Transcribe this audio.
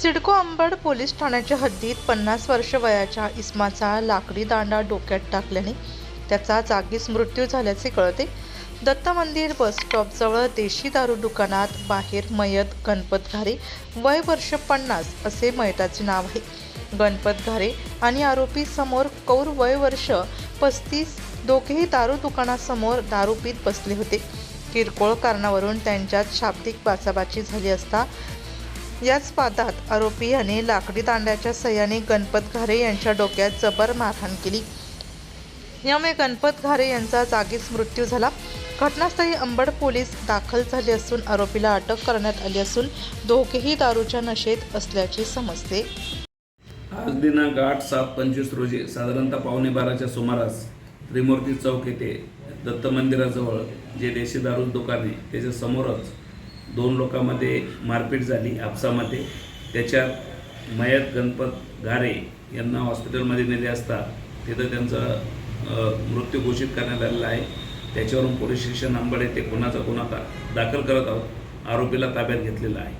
CIDCO Ambad police ठाण्याच्या हद्दीत पन्नास वर्ष वयाच्या इस्माचा लाकडी दांडा डोक्यात टाकल्याने त्याचा जागीच मृत्यू झाल्याचे कळते. दत्त मंदिर बस स्टॉपजवळ देशी दारू दुकानात बाहेर मयत गणपत घारे वय वर्ष पन्नास असे मयताचे नाव आहे. गणपत घारे आणि आरोपी समोर कौर वय वर्ष पस्तीस दोघेही दारू दुकानासमोर दारू पीत बसले होते. किरकोळ कारणावरून त्यांच्यात शाब्दिक बाचाबाची झाली असता याच वादात आरोपी याने लाकडी दांड्याच्या सह्याने गणपत घारे यांच्या डोक्यात जबर मारहाण केली. यामुळे गणपत घारे यांचा जागीच मृत्यू झाला. घटनास्थळी अंबड पोलीस दाखल झाले असून आरोपीला अटक करण्यात आली असून दोघेही दारूच्या नशेत असल्याचे समजते. आज दिनांक आठ सात पंचवीस रोजी साधारणतः पावणे बाराच्या सुमारास त्रिमूर्ती चौक येथे दत्त मंदिराजवळ जे देशी दारू दुकान आहे त्याच्या समोरच दोन लोकांमध्ये मारपीट झाली आपसामध्ये. त्याच्यात मयत गणपत घारे यांना हॉस्पिटलमध्ये नेले असता तिथं त्यांचा मृत्यू घोषित करण्यात आलेला आहे. त्याच्यावरून पोलीस स्टेशन अंबड येथे गुन्हाचा गुन्हा दाखल करत आहोत आरोपीला ताब्यात घेतलेला आहे.